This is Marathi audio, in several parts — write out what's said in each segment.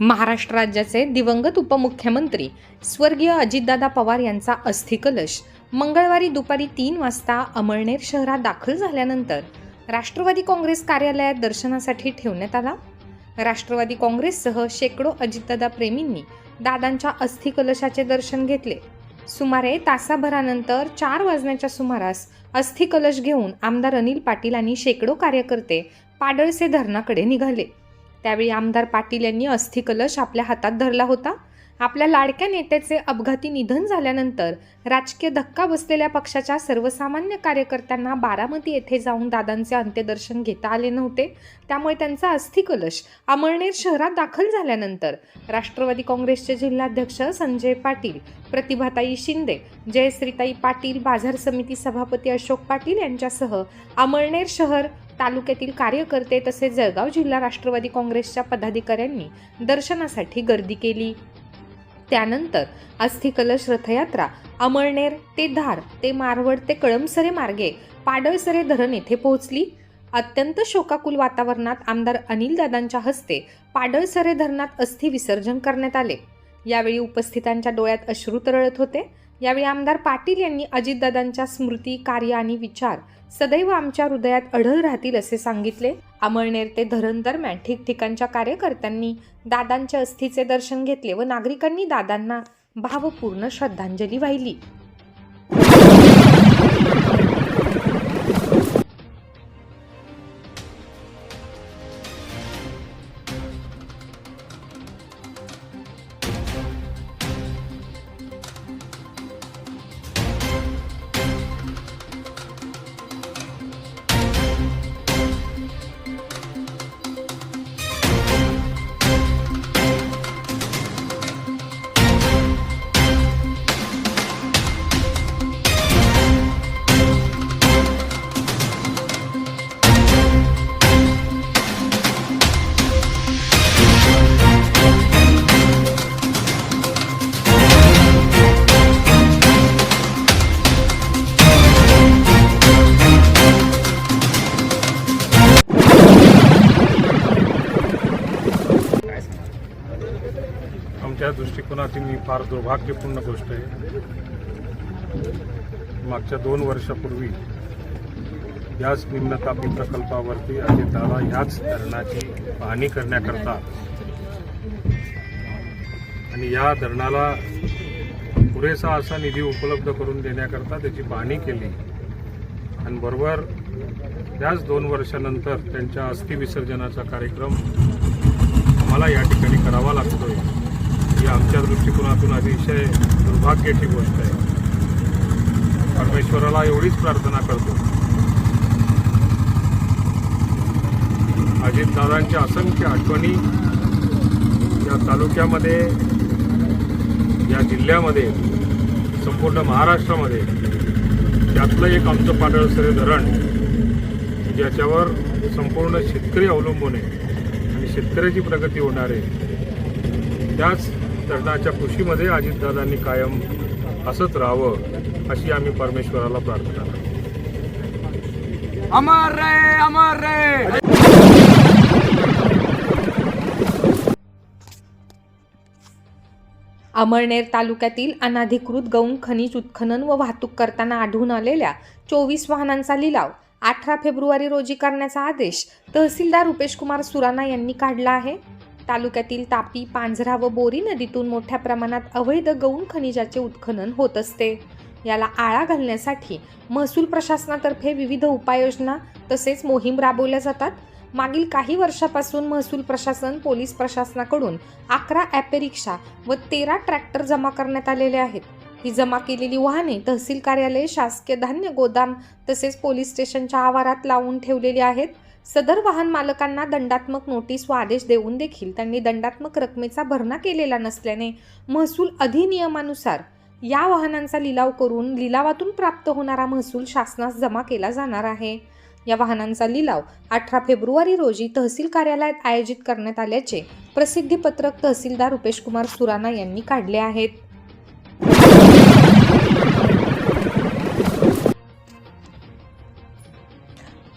महाराष्ट्र राज्याचे दिवंगत उपमुख्यमंत्री स्वर्गीय अजितदादा पवार यांचा अस्थिकलश मंगळवारी दुपारी तीन वाजता अमळनेर शहरात दाखल झाल्यानंतर राष्ट्रवादी काँग्रेस कार्यालयात दर्शनासाठी ठेवण्यात आला. राष्ट्रवादी काँग्रेससह शेकडो अजितदादा प्रेमींनी दादांच्या अस्थिकलशाचे दर्शन घेतले. सुमारे तासाभरानंतर चार वाजण्याच्या सुमारास अस्थिकलश घेऊन आमदार अनिल पाटील आणि शेकडो कार्यकर्ते पाडळसे धरणाकडे निघाले. त्यावेळी आमदार पाटील यांनी अस्थिकलश आपल्या हातात धरला होता. आपल्या लाडक्या नेत्याचे अपघाती निधन झाल्यानंतर राजकीय धक्का बसलेल्या पक्षाच्या सर्वसामान्य कार्यकर्त्यांना बारामती येथे जाऊन दादांचे अंत्यदर्शन घेता आले नव्हते. त्यामुळे त्यांचा अस्थिकलश अमळनेर शहरात दाखल झाल्यानंतर राष्ट्रवादी काँग्रेसचे जिल्हाध्यक्ष संजय पाटील प्रतिभाताई शिंदे जयश्रीताई पाटील बाजार समिती सभापती अशोक पाटील यांच्यासह अमळनेर शहर तालुक्यातील कार्यकर्ते तसेच जळगाव जिल्हा राष्ट्रवादी काँग्रेसच्या पदाधिकाऱ्यांनी दर्शनासाठी गर्दी केली. त्यानंतर अस्थिकलश रथयात्रा अमळनेर ते धार ते मारवड ते कळमसरे मार्गे पाडळसरे धरण येथे पोहोचली. अत्यंत शोकाकुल वातावरणात आमदार अनिलदादांच्या हस्ते पाडळसरे धरणात अस्थि विसर्जन करण्यात आले. यावेळी उपस्थितांच्या डोळ्यात अश्रू तरळत होते. यावेळी आमदार पाटील यांनी अजितदादांच्या स्मृती कार्य आणि विचार सदैव आमच्या हृदयात अढळ राहतील असे सांगितले. अमळनेर ते धरण दरम्यान ठिकठिकाणच्या कार्यकर्त्यांनी दादांच्या अस्थीचे दर्शन घेतले व नागरिकांनी दादांना भावपूर्ण श्रद्धांजली वाहिली. आमच्या दृष्टिकोनातून ही फार दुर्भाग्यपूर्ण गोष्ट आहे. मागच्या दोन वर्षापूर्वी याच निम्नतापी प्रकल्पावरती अजितदादा ह्याच धरणाची पाहणी करण्याकरता आणि या धरणाला पुरेसा असा निधी उपलब्ध करून देण्याकरता त्याची पाहणी केली. आणि बरोबर त्याच दोन वर्षानंतर त्यांच्या अस्थि विसर्जनाचा कार्यक्रम आम्हाला या ठिकाणी करावा लागतोय. ही आमच्या दृष्टिकोनातून अतिशय दुर्भाग्याची गोष्ट आहे. परमेश्वराला एवढीच प्रार्थना करतो. अजितदादांच्या असंख्य आठवणी या तालुक्यामध्ये या जिल्ह्यामध्ये संपूर्ण महाराष्ट्रामध्ये त्यातलं एक आमचं पाडळसरे धरण ज्याच्यावर संपूर्ण शेतकरी अवलंबून आहे आणि शेतकऱ्याची प्रगती होणार आहे. त्याच धरणाच्या कृषीमध्ये अजितदादांनी कायम असंच राहावं अशी आम्ही परमेश्वराला प्रार्थना करतो. अमर रे अमर रे! अमळनेर तालुक्यातील अनाधिकृत गौण खनिज उत्खनन व वाहतूक करताना आढळून आलेल्या चोवीस वाहनांचा लिलाव अठरा फेब्रुवारी रोजी करण्याचा आदेश तहसीलदार रुपेश कुमार सुराणा यांनी काढला आहे. तालुक्यातील तापी पांझरा व बोरी नदीतून मोठ्या प्रमाणात अवैध गौण खनिजाचे उत्खनन होत असते. याला आळा घालण्यासाठी महसूल प्रशासनातर्फे विविध उपाययोजना तसेच मोहीम राबवल्या जातात. मागील काही वर्षापासून महसूल प्रशासन पोलीस प्रशासनाकडून अकरा ॲपे रिक्षा व तेरा ट्रॅक्टर जमा करण्यात आलेले आहेत. ही जमा केलेली वाहने तहसील कार्यालय शासकीय धान्य गोदाम तसेच पोलीस स्टेशनच्या आवारात लावून ठेवलेली आहेत. सदर वाहन मालकांना दंडात्मक नोटीस व आदेश देऊन देखील त्यांनी दंडात्मक रकमेचा भरणा केलेला नसल्याने महसूल अधिनियमानुसार या वाहनांचा लिलाव करून लिलावातून प्राप्त होणारा महसूल शासनास जमा केला जाणार आहे. या वाहनांचा लिलाव अठरा फेब्रुवारी रोजी तहसील कार्यालयात आयोजित करण्यात आल्याचे प्रसिद्धीपत्रक तहसीलदार रुपेश कुमार सुराणा यांनी काढले आहेत.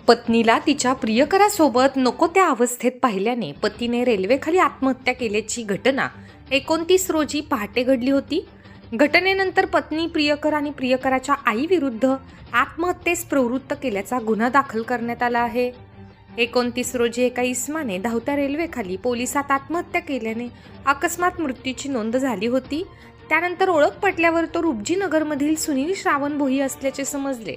पत्नीला तिच्या प्रियकरासोबत नको त्या अवस्थेत पाहिल्याने पतीने रेल्वेखाली आत्महत्या केल्याची घटना एकोणतीस रोजी पहाटे घडली होती. घटनेनंतर पत्नी प्रियकर आणि प्रियकराच्या आईविरुद्ध आत्महत्येस प्रवृत्त केल्याचा गुन्हा दाखल करण्यात आला आहे. एकोणतीस रोजी एका इस्माने धावत्या रेल्वेखाली पोलिसात आत्महत्या केल्याने अकस्मात मृत्यूची नोंद झाली होती. त्यानंतर ओळख पटल्यावर तो रुपजीनगरमधील सुनील श्रावण भोई असल्याचे समजले.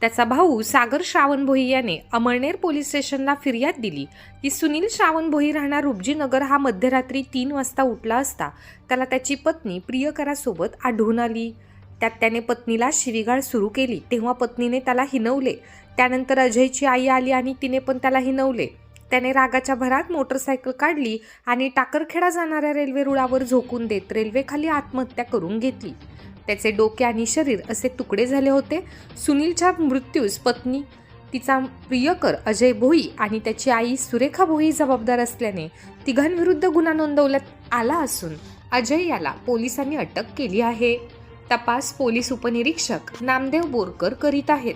त्याचा भाऊ सागर श्रावण भोई याने अमळनेर पोलीस स्टेशनला फिर्याद दिली. की सुनील श्रावण भोई राहणार रुपजीनगर हा मध्यरात्री तीन वाजता उठला असता त्याला त्याची पत्नी प्रियकरासोबत आढळून आली. त्यात त्याने पत्नीला शिवीगाळ सुरू केली. तेव्हा पत्नीने त्याला हिनवले. त्यानंतर अजयची आई आली आणि तिने पण त्याला हिनवले. त्याने रागाच्या भरात मोटरसायकल काढली आणि टाकरखेडा जाणाऱ्या रेल्वे रुळावर झोकून देत रेल्वेखाली आत्महत्या करून घेतली. त्याचे डोके आणि शरीर असे तुकडे झाले होते. सुनीलच्या मृत्यूस पत्नी तिचा प्रियकर अजय भोई आणि त्याची आई सुरेखा भोई जबाबदार असल्याने तिघांविरुद्ध गुन्हा नोंदवण्यात आला असून अजय याला पोलिसांनी अटक केली आहे. तपास पोलीस उपनिरीक्षक नामदेव बोरकर करीत आहेत.